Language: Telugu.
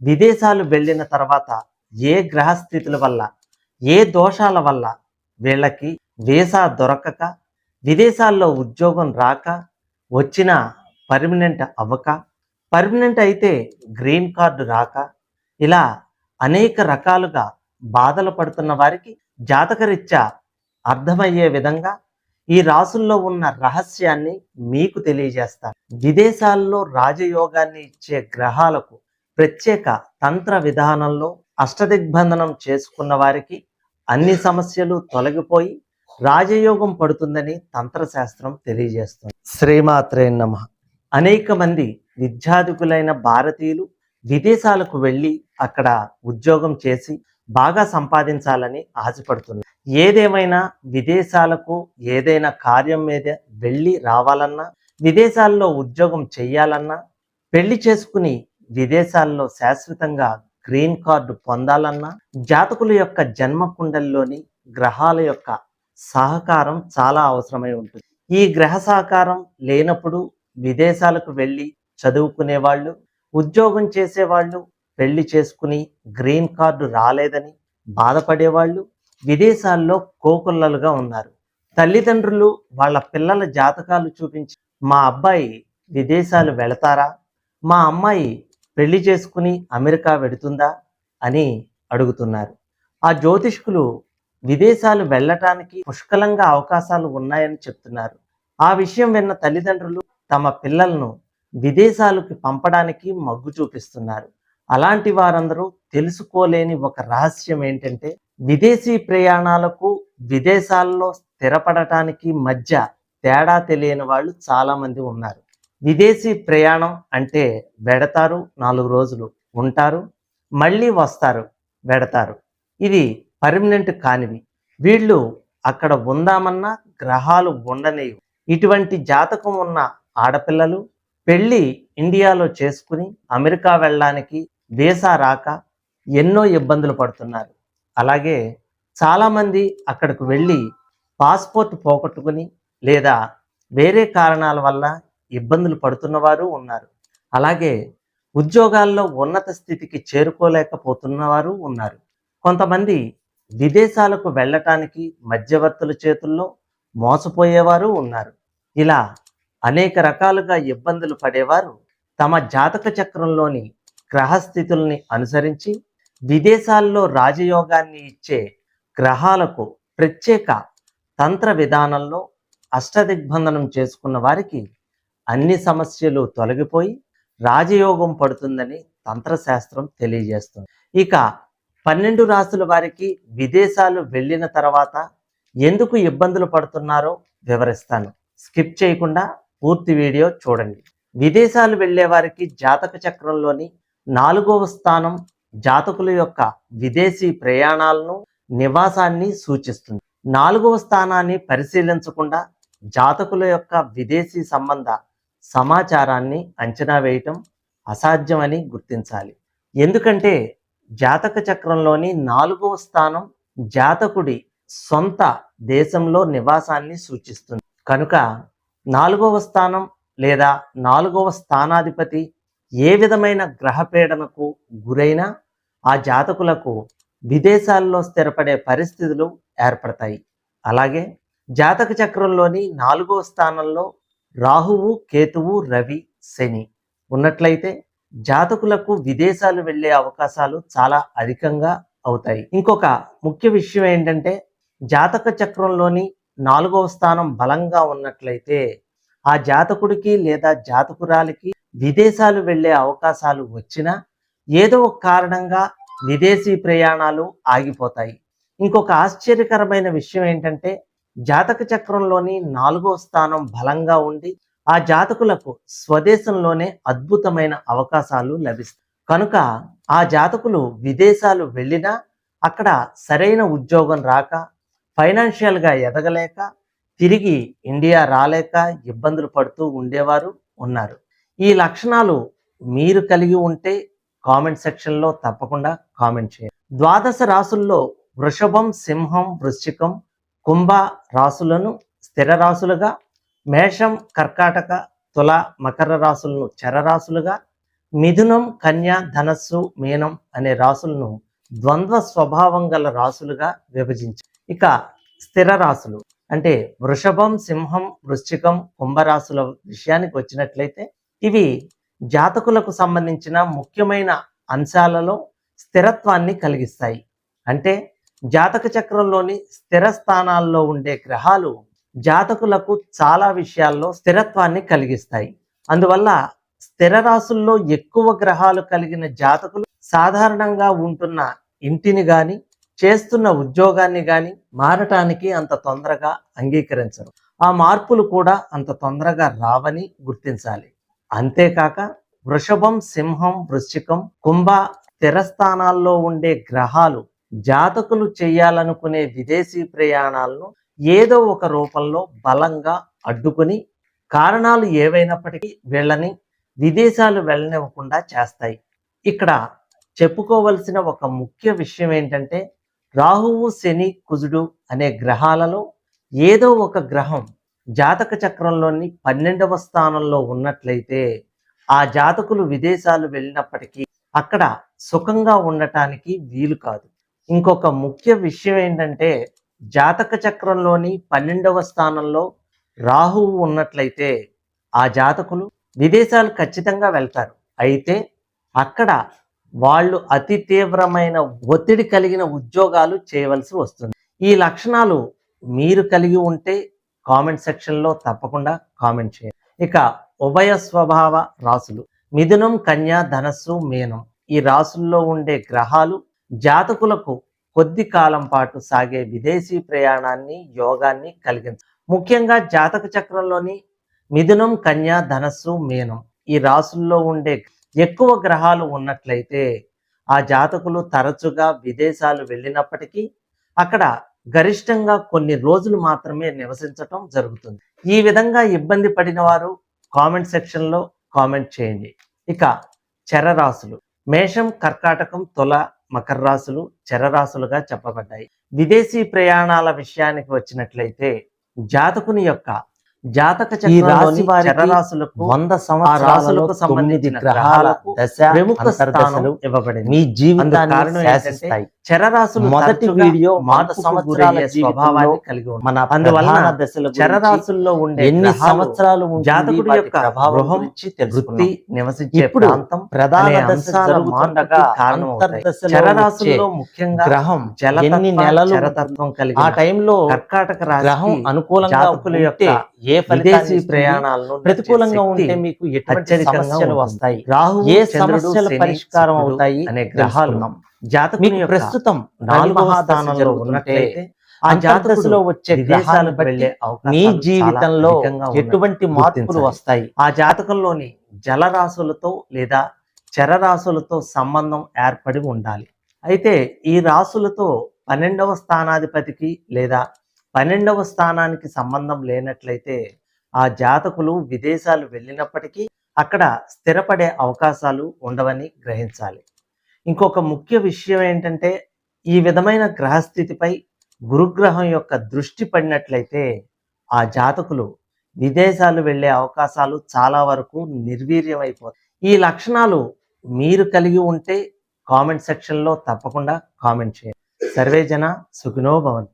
విదేశాలు వెళ్ళిన తర్వాత ఏ గ్రహస్థితుల వల్ల ఏ దోషాల వల్ల వీళ్ళకి వీసా దొరకక విదేశాల్లో ఉద్యోగం రాక వచ్చిన పర్మనెంట్ అవ్వక పర్మనెంట్ అయితే గ్రీన్ కార్డు రాక ఇలా అనేక రకాలుగా బాధలు పడుతున్న వారికి జాతకరీత్యా అర్థమయ్యే విధంగా ఈ రాసుల్లో ఉన్న రహస్యాన్ని మీకు తెలియజేస్తాను. విదేశాల్లో రాజయోగాన్ని ఇచ్చే గ్రహాలకు ప్రత్యేక తంత్ర విధానంలో అష్టదిగ్బంధనం చేసుకున్న వారికి అన్ని సమస్యలు తొలగిపోయి రాజయోగం పడుతుందని తంత్రశాస్త్రం తెలియజేస్తుంది. శ్రీమాత్రే నమ. అనేక మంది విద్యాధికులైన భారతీయులు విదేశాలకు వెళ్ళి అక్కడ ఉద్యోగం చేసి బాగా సంపాదించాలని ఆశపడుతున్నారు. ఏదేమైనా విదేశాలకు ఏదైనా కార్యం మీద వెళ్ళి రావాలన్నా విదేశాల్లో ఉద్యోగం చెయ్యాలన్నా పెళ్ళి చేసుకుని విదేశాల్లో శాశ్వతంగా గ్రీన్ కార్డు పొందాలన్నా జాతకుల యొక్క జన్మ కుండల్లోని గ్రహాల యొక్క సహకారం చాలా అవసరమై ఉంటుంది. ఈ గ్రహ సహకారం లేనప్పుడు విదేశాలకు వెళ్ళి చదువుకునే వాళ్ళు ఉద్యోగం చేసేవాళ్ళు పెళ్ళి చేసుకుని గ్రీన్ కార్డు రాలేదని బాధపడేవాళ్ళు విదేశాల్లో కోకొల్లలుగా ఉన్నారు. తల్లిదండ్రులు వాళ్ళ పిల్లల జాతకాలు చూపించి మా అబ్బాయి విదేశాలు వెళతారా? మా అమ్మాయి పెళ్ళి చేసుకుని అమెరికా వెడుతుందా? అని అడుగుతున్నారు. ఆ జ్యోతిష్కులు విదేశాలు వెళ్ళటానికి పుష్కలంగా అవకాశాలు ఉన్నాయని చెప్తున్నారు. ఆ విషయం విన్న తల్లిదండ్రులు తమ పిల్లలను విదేశాలకు పంపడానికి మగ్గు చూపిస్తున్నారు. అలాంటి వారందరూ తెలుసుకోలేని ఒక రహస్యం ఏంటంటే విదేశీ ప్రయాణాలకు విదేశాల్లో స్థిరపడటానికి మధ్య తేడా తెలియని వాళ్ళు చాలామంది ఉన్నారు. విదేశీ ప్రయాణం అంటే వెడతారు నాలుగు రోజులు ఉంటారు మళ్ళీ వస్తారు వెడతారు. ఇది పర్మనెంట్ కానివి. వీళ్ళు అక్కడ ఉందామన్నా గ్రహాలు ఉండనేవి ఇటువంటి జాతకం ఉన్న ఆడపిల్లలు పెళ్ళి ఇండియాలో చేసుకుని అమెరికా వెళ్ళడానికి వీసా రాక ఎన్నో ఇబ్బందులు పడుతున్నారు. అలాగే చాలామంది అక్కడికి వెళ్ళి పాస్పోర్ట్ పోగొట్టుకుని లేదా వేరే కారణాల వల్ల ఇబ్బందులు పడుతున్నవారు ఉన్నారు. అలాగే ఉద్యోగాల్లో ఉన్నత స్థితికి చేరుకోలేకపోతున్నవారు ఉన్నారు. కొంతమంది విదేశాలకు వెళ్ళటానికి మధ్యవర్తుల చేతుల్లో మోసపోయేవారు ఉన్నారు. ఇలా అనేక రకాలుగా ఇబ్బందులు పడేవారు తమ జాతక చక్రంలోని గ్రహస్థితుల్ని అనుసరించి విదేశాల్లో రాజయోగాన్ని ఇచ్చే గ్రహాలకు ప్రత్యేక తంత్ర విధానంలో అష్టదిగ్బంధనం చేసుకున్న వారికి అన్ని సమస్యలు తొలగిపోయి రాజయోగం పడుతుందని తంత్రశాస్త్రం తెలియజేస్తుంది. ఇక పన్నెండు రాసుల వారికి విదేశాలు వెళ్ళిన తర్వాత ఎందుకు ఇబ్బందులు పడుతున్నారో వివరిస్తాను. స్కిప్ చేయకుండా పూర్తి వీడియో చూడండి. విదేశాలు వెళ్ళే వారికి జాతక చక్రంలోని నాలుగవ స్థానం జాతకుల యొక్క విదేశీ ప్రయాణాలను నివాసాన్ని సూచిస్తుంది. నాలుగవ స్థానాన్ని పరిశీలించకుండా జాతకుల యొక్క విదేశీ సంబంధ సమాచారాన్ని అంచనా వేయటం అసాధ్యమని గుర్తించాలి. ఎందుకంటే జాతక చక్రంలోని నాలుగవ స్థానం జాతకుడి సొంత దేశంలో నివాసాన్ని సూచిస్తుంది. కనుక నాలుగవ స్థానం లేదా నాలుగవ స్థానాధిపతి ఏ విధమైన గ్రహపీడనకు గురైనా ఆ జాతకులకు విదేశాల్లో స్థిరపడే పరిస్థితులు ఏర్పడతాయి. అలాగే జాతక చక్రంలోని నాలుగవ స్థానంలో రాహువు కేతువు రవి శని ఉన్నట్లయితే జాతకులకు విదేశాలు వెళ్ళే అవకాశాలు చాలా అధికంగా అవుతాయి. ఇంకొక ముఖ్య విషయం ఏంటంటే జాతక చక్రంలోని నాలుగవ స్థానం బలంగా ఉన్నట్లయితే ఆ జాతకుడికి లేదా జాతకురాలికి విదేశాలు వెళ్ళే అవకాశాలు వచ్చినా ఏదో ఒక కారణంగా విదేశీ ప్రయాణాలు ఆగిపోతాయి. ఇంకొక ఆశ్చర్యకరమైన విషయం ఏంటంటే జాతక చక్రంలోని నాలుగో స్థానం బలంగా ఉండి ఆ జాతకులకు స్వదేశంలోనే అద్భుతమైన అవకాశాలు లభిస్తాయి. కనుక ఆ జాతకులు విదేశాలు వెళ్ళినా అక్కడ సరైన ఉద్యోగం రాక ఫైనాన్షియల్గా ఎదగలేక తిరిగి ఇండియా రాలేక ఇబ్బందులు పడుతూ ఉండేవారు ఉన్నారు. ఈ లక్షణాలు మీరు కలిగి ఉంటే కామెంట్ సెక్షన్లో తప్పకుండా కామెంట్ చేయండి. ద్వాదశ రాసుల్లో వృషభం సింహం వృశ్చికం కుంభ రాసులను స్థిర రాశులుగా మేషం కర్కాటక తుల మకర రాశులను చరరాశులుగా మిథునం కన్య ధనస్సు మీనం అనే రాశులను ద్వంద్వ స్వభావం గల రాశులుగా విభజించారు ఇక స్థిర రాశులు అంటే వృషభం సింహం వృశ్చికం కుంభరాశుల విషయానికి వచ్చినట్లయితే ఇవి జాతకులకు సంబంధించిన ముఖ్యమైన అంశాలలో స్థిరత్వాన్ని కలిగిస్తాయి. అంటే జాతక చక్రంలోని స్థిర స్థానాల్లో ఉండే గ్రహాలు జాతకులకు చాలా విషయాల్లో స్థిరత్వాన్ని కలిగిస్తాయి. అందువల్ల స్థిర రాశుల్లో ఎక్కువ గ్రహాలు కలిగిన జాతకులు సాధారణంగా ఉంటున్న ఇంటిని గాని చేస్తున్న ఉద్యోగాన్ని గాని మారటానికి అంత తొందరగా అంగీకరించరు. ఆ మార్పులు కూడా అంత తొందరగా రావని గుర్తించాలి. అంతేకాక వృషభం సింహం వృశ్చికం కుంభ స్థిరస్థానాల్లో ఉండే గ్రహాలు జాతకులు చేయాలనుకునే విదేశీ ప్రయాణాలను ఏదో ఒక రూపంలో బలంగా అడ్డుకుని కారణాలు ఏవైనప్పటికీ వీళ్ళని విదేశాలు వెళ్ళనివ్వకుండా చేస్తాయి. ఇక్కడ చెప్పుకోవలసిన ఒక ముఖ్య విషయం ఏంటంటే రాహువు శని కుజుడు అనే గ్రహాలలో ఏదో ఒక గ్రహం జాతక చక్రంలోని పన్నెండవ స్థానంలో ఉన్నట్లయితే ఆ జాతకులు విదేశాలు వెళ్ళినప్పటికీ అక్కడ సుఖంగా ఉండటానికి వీలు కాదు. ఇంకొక ముఖ్య విషయం ఏంటంటే జాతక చక్రంలోని పన్నెండవ స్థానంలో రాహువు ఉన్నట్లయితే ఆ జాతకులు విదేశాలు ఖచ్చితంగా వెళ్తారు. అయితే అక్కడ వాళ్ళు అతి తీవ్రమైన ఒత్తిడి కలిగిన ఉద్యోగాలు చేయవలసి వస్తుంది. ఈ లక్షణాలు మీరు కలిగి ఉంటే కామెంట్ సెక్షన్లో తప్పకుండా కామెంట్ చేయండి. ఇక ఉభయ స్వభావ రాసులు. మిథునం కన్యా ధనస్సు మేనం. ఈ రాసుల్లో ఉండే గ్రహాలు జాతకులకు కొద్ది కాలం పాటు సాగే విదేశీ ప్రయాణాన్ని యోగాన్ని కలిగించ ముఖ్యంగా జాతక చక్రంలోని మిథునం కన్యా ధనస్సు మేనం. ఈ రాసుల్లో ఉండే ఎక్కువ గ్రహాలు ఉన్నట్లయితే ఆ జాతకులు తరచుగా విదేశాలు వెళ్ళినప్పటికీ అక్కడ గరిష్టంగా కొన్ని రోజులు మాత్రమే నివసించటం జరుగుతుంది. ఈ విధంగా ఇబ్బంది పడిన వారు కామెంట్ సెక్షన్లో కామెంట్ చేయండి. ఇక చరరాశులు. మేషం కర్కాటకం తుల మకర రాశులు చరరాశులుగా చెప్పబడ్డాయి. విదేశీ ప్రయాణాల విషయానికి వచ్చినట్లయితే జాతకుని యొక్క జాతక రాశి చరరాశులకు వంద సంవత్సరాలకు సంబంధించిన గ్రహాలకు ప్రముఖ స్థానం ఇవ్వబడింది. మీ జీవితాన్ని కారణం చరరాశులు మొదటి వీడియో మార్పుకు సంవత్సరాల స్వభావాన్ని కలిగి మన ప్రధాన దశల చరరాశుల్లో ఉండే ఎన్ని సంవత్సరాలు జాతకుడి యొక్క ప్రభావం వృత్తి నివసించే ప్రాంతం ప్రధాన అనే దశ అంశాల జరుగుతుండగా మార్పుకి కారణమవుతాయి. అంతర్దశలో చరరాశుల్లో ముఖ్యంగా గ్రహం జలతత్వ, ఎన్ని నెలలు చరతత్వం ఆ కలిగిన టైంలో కర్కాటక గ్రహం రాశి అనుకూలంగా జాతకుల యొక్క ఏ విదేశీ ప్రయాణాలను ప్రతికూలంగా ఉంటే మీకు ఎటువంటి సమస్యలు. వస్తాయి రాహు ఏ సమస్యల పరిష్కారం అవుతాయి అనే గ్రహాలు. జాతకుని ప్రస్తుతం నాలుగవ స్థానంలో ఉన్నట్లయితే ఆ దశలో వచ్చే బట్టి మీ జీవితంలో ఎటువంటి మార్పులు. వస్తాయి? ఆ జాతకంలోని జలరాశులతో లేదా చరరాశులతో సంబంధం ఏర్పడి ఉండాలి. అయితే ఈ రాశులతో పన్నెండవ స్థానాధిపతికి లేదా పన్నెండవ స్థానానికి సంబంధం లేనట్లయితే ఆ జాతకులు విదేశాలు వెళ్ళినప్పటికీ అక్కడ స్థిరపడే అవకాశాలు ఉండవని గ్రహించాలి. ఇంకొక ముఖ్య విషయం ఏంటంటే ఈ విధమైన గ్రహస్థితిపై గురుగ్రహం యొక్క దృష్టి పడినట్లయితే ఆ జాతకులు విదేశాలు వెళ్ళే అవకాశాలు చాలా వరకు నిర్వీర్యమైపోతాయి. ఈ లక్షణాలు మీరు కలిగి ఉంటే కామెంట్ సెక్షన్లో తప్పకుండా కామెంట్ చేయండి. సర్వేజన సుఖినో భవంతు.